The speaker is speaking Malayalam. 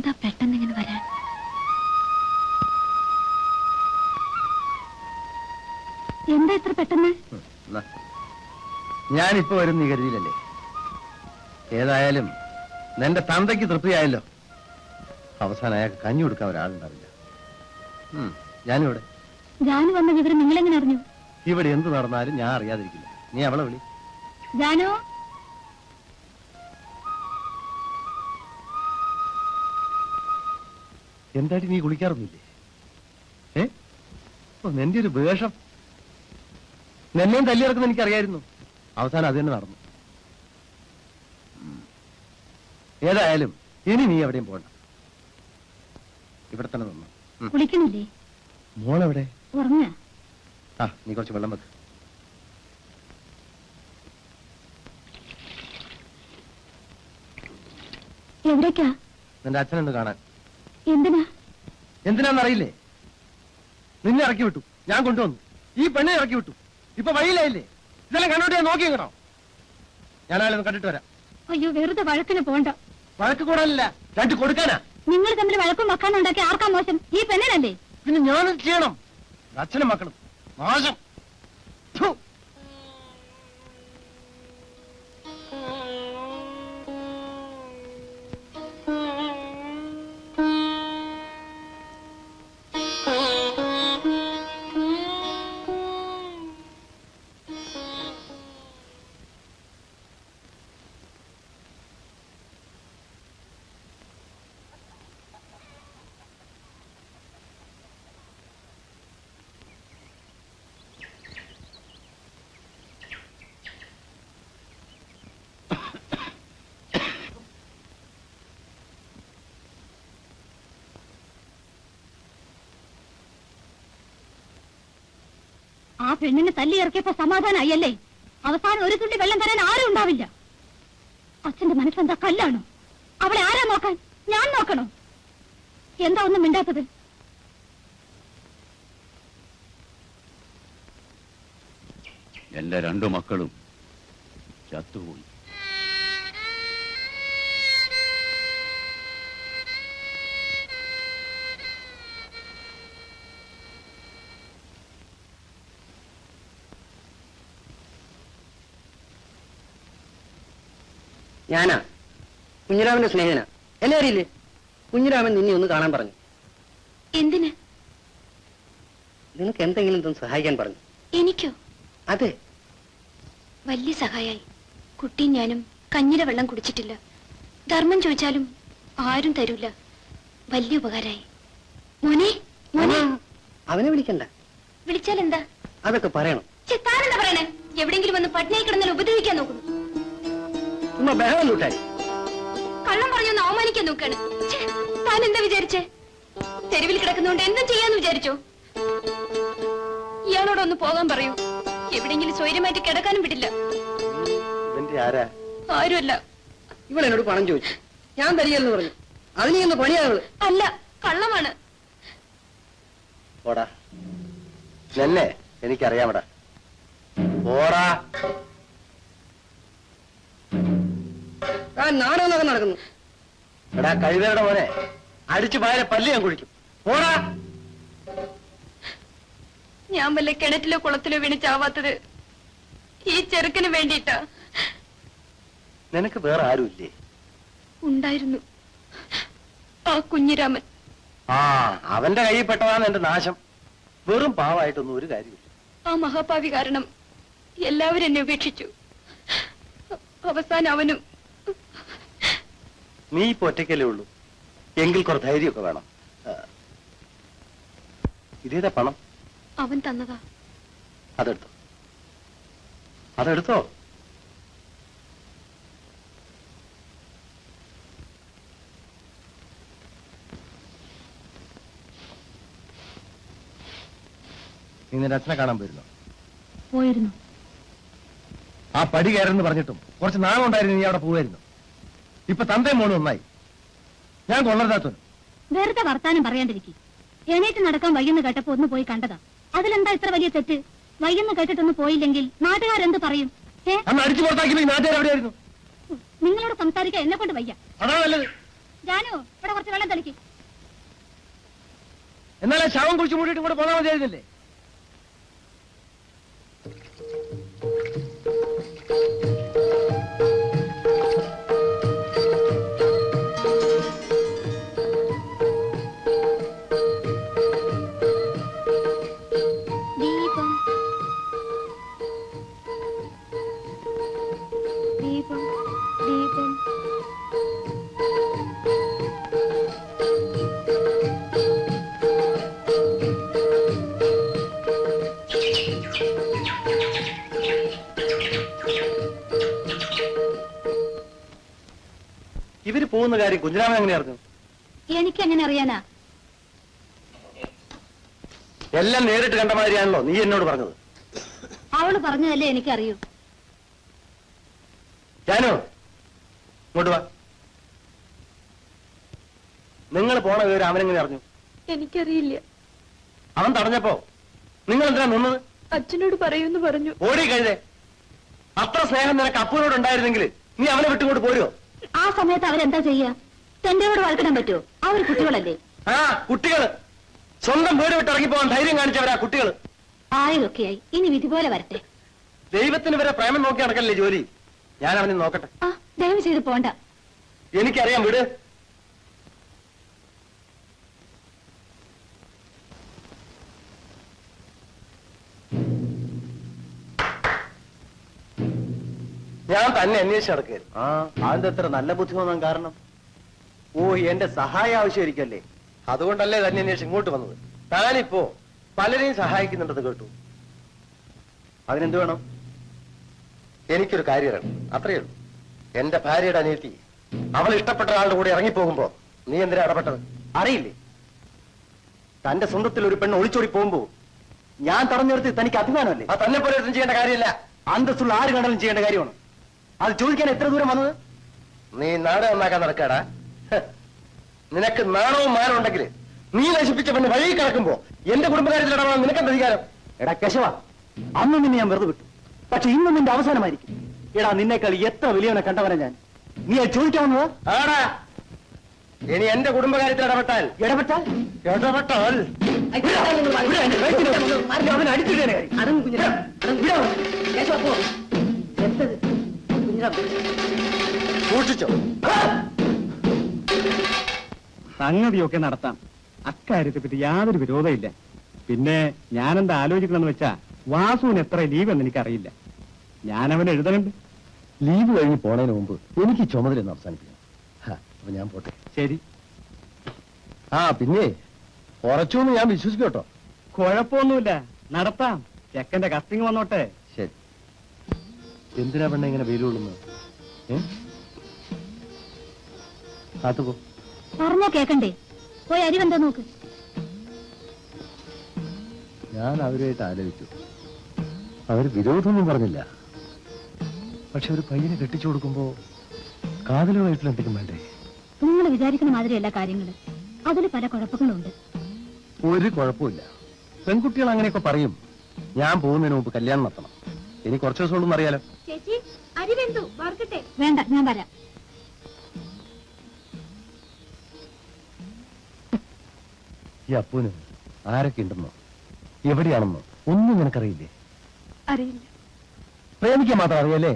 എന്താ പെട്ടെന്ന് ഇങ്ങനെ വരാൻ? എന്താ ഇത്ര പെട്ടെന്ന്. ഞാനിപ്പോ വരും നീ കരുതിയില്ലല്ലേ? ഏതായാലും നിന്റെ തന്തയ്ക്ക് തൃപ്തിയായല്ലോ. അവസാനം അയാൾക്ക് കഞ്ഞി കൊടുക്കാൻ ഒരാളുണ്ടാവില്ല. ഞാനിവിടെ. ജാനു വന്ന വിവരം നിങ്ങളെങ്ങനെ അറിഞ്ഞു? ഇവിടെ എന്ത് നടന്നാലും ഞാൻ അറിയാതിരിക്കില്ല. നീ അവളെ വിളി. ജാനു? എന്തായിട്ട് നീ കുളിക്കാറൊന്നുമില്ലേ? ഏ? ഓ നിന്റെ ഒരു വേഷം. നിന്നെയും തല്ലിയിറക്കുന്ന എനിക്കറിയായിരുന്നു. അവസാനം അത് തന്നെ നടന്നു. ഏതായാലും ഇനി നീ എവിടെയും പോകണ്ട ഇവിടെ തന്നെ നിന്നു. കുളിക്കുന്നില്ലേ? കുളിക്കണില്ലേ മോളെവിടെ? ഉറങ്ങ ആ നീ കുറച്ച് വെള്ളം വെക്ക്. എവിടേക്കാ? നിന്റെ അച്ഛനുണ്ട് കാണാൻ. എന്തിനാ? എന്തിനാന്നറിയില്ലേ? നിന്നെ ഇറക്കി വിട്ടു. ഞാൻ കൊണ്ടുവന്നു. ഈ പെണ്ണെ ഇറക്കി വിട്ടു. ഇപ്പൊ വഴിയിലായില്ലേ? ഇതെല്ലാം കണ്ടോട്ട് ഞാൻ നോക്കി കേട്ടോ ഞാനായാലും കണ്ടിട്ട് വരാം. അയ്യോ വെറുതെ വഴക്കിന് പോണ്ട. വഴക്ക് കൂടാനില്ല രണ്ട് കൊടുക്കാനാ. നിങ്ങൾ തമ്മിൽ വഴക്കും വക്കാനും ഉണ്ടാക്കി ആർക്കാ മോശം? ഈ പെണ്ണിനല്ലേ? പിന്നെ ഞാനും ചെയ്യണം. അച്ഛനും മക്കളും. നാശം പെണ്ണിനെ തല്ലി ഇറക്കിയപ്പോ സമാധാനായല്ലേ? അവസാനം ഒരു തുള്ളി വെള്ളം തരാൻ ആരും ഉണ്ടാവില്ല. അച്ഛന്റെ മനസ്സെന്താ കല്ലാണോ? അവളെ ആരാ നോക്കാൻ? ഞാൻ നോക്കണോ? എന്താ ഒന്നും മിണ്ടാത്തത്? എന്റെ രണ്ടു മക്കളും ചത്തുപോയി. ഞാനാ. കുഞ്ഞിരാമന്റെ സ്നേഹനാ എന്നെ അറിയില്ലേ? കുഞ്ഞിരാമൻ നിന്നെ ഒന്ന് കാണാൻ പറഞ്ഞു. എന്തിന്? നിനക്ക് എന്തെങ്കിലും തന്നെ സഹായിക്കാൻ പറഞ്ഞു. എനിക്കോ? അതെ. വലിയ സഹായായി. കുട്ടിയും ഞാനും കഞ്ഞിര വെള്ളം കുടിച്ചിട്ടില്ല. ധർമ്മം ചോദിച്ചാലും ആരും തരൂല. വലിയ ഉപകാരായി. മോനെ മോനെ. അവനെ വിളിക്കണ്ട. വിളിച്ചാൽ എന്താ അതൊക്കെ പറയണം. താനെന്താ പറയണേ? എവിടെങ്കിലും വന്ന് പട്ടിണി കിടന്നാൽ ഉപദ്രവിക്കാൻ നോക്കുന്നു. ചുമ്മാ ബഹളം കൂട്ടാൻ. കള്ളം പറഞ്ഞൊന്ന് അവമാനിക്കാൻ നോക്കാണ്. താൻ എന്താ വിചാരിച്ചേ? തെരുവിൽ കിടക്കുന്നോണ്ട് എന്തും ചെയ്യാന്ന് വിചാരിച്ചോ? ഇയാളോടൊന്ന് പോകാൻ പറയൂ. എവിടെങ്കിലും സ്വൈര്യമായിട്ട് കിടക്കാനും വിടില്ല. ആരുമല്ല. ഇവൾ എന്നോട് പണം ചോദിച്ചു. ഞാൻ തരികയെന്ന് പറഞ്ഞു. അതിന് എന്ന് പണിയാവൾ അല്ല കള്ളമാണ്. ഓടാ നിന്നെ എനിക്കറിയാമടാ. ഓടാ ആ നാടകമൊക്കെ നടക്കുന്നു. എടാ കഴിവേടെ പോലെ അടിച്ചു പായ പല്ല് ഞാൻ കുഴിക്കും. പോടാ. ഞാൻ വല്ല കിണറ്റിലോ കുളത്തിലോ വീണ് ചാവാത്തത് ഈ ചെറുക്കന് വേണ്ടിട്ടാ നിനക്ക് വേറെ ആരുമില്ലേ? ഉണ്ടായിരുന്നു. ആ കുഞ്ഞിരാമൻ. ആ അവന്റെ കയ്യിൽ പെട്ടതാണ് എന്റെ നാശം. വെറും പാവായിട്ടൊന്നും ഒരു കാര്യമില്ല. ആ മഹാഭാവി കാരണം എല്ലാവരും എന്നെ ഉപേക്ഷിച്ചു. അവസാനം അവനും നീ ഇപ്പൊ ഒറ്റയ്ക്കല്ലേ ഉള്ളൂ. എങ്കിൽ കുറെ ധൈര്യമൊക്കെ വേണം. ഇതേതാ പണം? അവൻ തന്നതാ. അതെടുത്തോ. അതെടുത്തോ. നീ നിന്റെ അച്ഛനെ കാണാൻ പോയിരുന്നു. പോയിരുന്നു. ആ പടി കയറെന്ന് പറഞ്ഞിട്ടും കുറച്ച് നാളുണ്ടായിരുന്നു നീ അവിടെ പോവായിരുന്നു. ഇപ്പൊ തന്റെ മോനും ഒന്നായി. ഞാൻ കൊള്ളരുതാത്തവൻ. വെറുതെ വർത്താനം പറയാണ്ടിരിക്കും. എണീറ്റ് നടക്കാൻ വയ്യെന്ന് കേട്ടപ്പോ ഒന്ന് പോയി കണ്ടതാ. അതിലെന്താ ഇത്ര വലിയ തെറ്റ്? വയ്യെന്ന് കേട്ടിട്ടൊന്ന് പോയില്ലെങ്കിൽ നാട്ടുകാരെന്ത് പറയും? അന്ന് അടിച്ചു പുറത്താക്കി നിങ്ങളോട് സംസാരിക്കാൻ എന്നെ കൊണ്ട് വയ്യ. അതാ നല്ലത്. ജാനു ഇവിടെ കുറച്ച് വെള്ളം തളിക്കും. എന്നാലും ശവം കുറിച്ച് മൂടിയിട്ട് കൂടെ പോകാൻ മതിയായിരുന്നില്ലേ? പോകുന്ന കാര്യം കുഞ്ഞിരാമൻ എങ്ങനെ അറിഞ്ഞു? എനിക്ക് എങ്ങനെ അറിയാനാ? എല്ലാം നേരിട്ട് കണ്ട മാതിരിയാണല്ലോ നീ എന്നോട് പറഞ്ഞത്. അവൾ പറഞ്ഞതല്ലേ എനിക്കറിയൂ. ജാനു ഇങ്ങോട്ട് വാ. നിങ്ങൾ പോണ വിവരം അവനെങ്ങനെ അറിഞ്ഞു? എനിക്കറിയില്ല. അവൻ തടഞ്ഞപ്പോ നിങ്ങൾ എന്തിനാ നിന്നത്? അച്ഛനോട് പറയൂന്ന് പറഞ്ഞു. ഓടി കഴിഞ്ഞേ. അത്ര സ്നേഹം നിനക്ക് അപ്പൂരോട് ഉണ്ടായിരുന്നെങ്കിൽ നീ അവനെ വിട്ടുകൊണ്ട് പോരുമോ ആ സമയത്ത് അവരെന്താ ചെയ്യാ? തെന്റയോട് വഴക്കിടാൻ പറ്റുമോ അവർ കുട്ടികളല്ലേ? ആ കുട്ടികൾ സ്വന്തം വീട് വിട്ട് ഇറങ്ങിപ്പോകാൻ ധൈര്യം കാണിച്ചവരാ കുട്ടികൾ. ആയതൊക്കെയായി ഇനി വിധി പോലെ വരട്ടെ. ദൈവത്തിന് വരെ പ്രേമം നോക്കി നടക്കല്ലേ ജോലി? ഞാൻ അവനെ നോക്കട്ടെ. ആ ദയവ് ചെയ്ത് പോണ്ട. എനിക്കറിയാം വീട്. ഞാൻ തന്നെ അന്വേഷിച്ച് നടക്കുകയായിരുന്നു. ആ അതെന്താ എത്ര നല്ല ബുദ്ധി കാരണം? ഓ എന്റെ സഹായം ആവശ്യമായിരിക്കല്ലേ അതുകൊണ്ടല്ലേ തന്നെ അന്വേഷിച്ച് ഇങ്ങോട്ട് വന്നത്. താനിപ്പോ പലരെയും സഹായിക്കുന്നുണ്ടെന്ന് കേട്ടു. അതിനെന്ത് വേണം? എനിക്കൊരു കാര്യം അത്രയേ ഉള്ളൂ. എന്റെ ഭാര്യയുടെ അനിയത്തി അവൾ ഇഷ്ടപ്പെട്ട ആളുടെ കൂടെ ഇറങ്ങിപ്പോകുമ്പോ നീ എന്തിനാ ഇടപെട്ടത്? അറിയില്ലേ? തന്റെ സ്വന്തത്തിൽ ഒരു പെണ്ണ് ഒളിച്ചോടി പോകുമ്പോ ഞാൻ തടഞ്ഞു നിർത്തി തനിക്ക് അഭിമാനമല്ലേ? ആ തന്നെ പോലെ ചെയ്യേണ്ട കാര്യമല്ല. അന്തസ്സുള്ള ആര് കണ്ടാലും ചെയ്യേണ്ട കാര്യമാണ്. അത് ചോദിക്കാൻ എത്ര ദൂരം വന്നത്? നീ നാട് നന്നാക്കാൻ നടക്കാടാ. നിനക്ക് നാണവും മാനവും ഉണ്ടെങ്കിൽ നീ നശിപ്പിച്ച പെണ്ണ് വഴി കിടക്കുമ്പോ എന്റെ കുടുംബകാര്യത്തിൽ ഇടപെടാൻ നിനക്കെന്ത് അധികാരം? എടാ കേശവ. അന്ന് നിന്നെ ഞാൻ വെറുതെ വിട്ടു. പക്ഷെ ഇന്ന് നിന്റെ അവസാനമായിരിക്കും. എടാ നിന്നേക്കാൾ എത്ര വലിയവനെ കണ്ടവനെ ഞാൻ? നീ അത് ചോദിക്കാവുന്നത് ആടാ. ഇനി എന്റെ കുടുംബകാര്യത്തിൽ ഇടപെട്ടാൽ? ഇടപെട്ടാൽ? ഇടപെട്ടാൽ? അവനെ സൂക്ഷിച്ചോ. സംഗതിയൊക്കെ നടത്താം. അക്കാര്യത്തെ പറ്റി യാതൊരു വിരോധമില്ല. പിന്നെ ഞാനെന്താ ആലോചിക്കണമെന്ന് വെച്ചാ വാസുവിന് എത്ര ലീവ് എന്ന് എനിക്കറിയില്ല. ഞാൻ അവന് എഴുതണുണ്ട് ലീവ് കഴിഞ്ഞ് പോണതിന് മുമ്പ് എനിക്ക് ചുമതല ഒന്ന് അവസാനിപ്പിക്കണം. ഹാ, അപ്പൊ ഞാൻ പോട്ടെ. ശരി. ആ പിന്നെ കുറച്ചൊന്നും ഞാൻ വിശ്വസിക്കും കേട്ടോ കുഴപ്പമൊന്നുമില്ല. നടത്താം. ചെക്കന്റെ കസ്റ്റിംഗ് വന്നോട്ടെ. എന്തിനാ പെണ്ണ ഇങ്ങനെ വെയിലുള്ളുന്നത് അത് പോ. പറഞ്ഞാ കേക്കണ്ടേ? പോയി അരി നോക്ക്. ഞാൻ അവരുമായിട്ട് ആലോചിച്ചു. അവർ വിരോധമൊന്നും പറഞ്ഞില്ല. പക്ഷെ ഒരു പയ്യനെ കെട്ടിച്ചു കൊടുക്കുമ്പോ കാതലുമായിട്ടുള്ള എന്തെങ്കിലും വേണ്ടേ? നിങ്ങൾ വിചാരിക്കുന്ന മാതിരിയല്ല കാര്യങ്ങൾ. അതിൽ പല കുഴപ്പങ്ങളുണ്ട്. ഒരു കുഴപ്പമില്ല. പെൺകുട്ടികൾ അങ്ങനെയൊക്കെ പറയും. ഞാൻ പോകുന്നതിന് മുമ്പ് കല്യാണം നടത്തണം. ഇനി കുറച്ച് ദിവസം കൊണ്ടൊന്നും അറിയാലോ. ചേച്ചി അരി വെന്തു വറുക്കട്ടെ വേണ്ട ഞാൻ വരാം. ഈ അപ്പൂന് ആരൊക്കെ ഉണ്ടെന്നോ? എവിടെയാണെന്നോ? ഒന്നും നിനക്കറിയില്ലേ? അറിയില്ല. പ്രേമിക്കാൻ മാത്രം അറിയല്ലേ?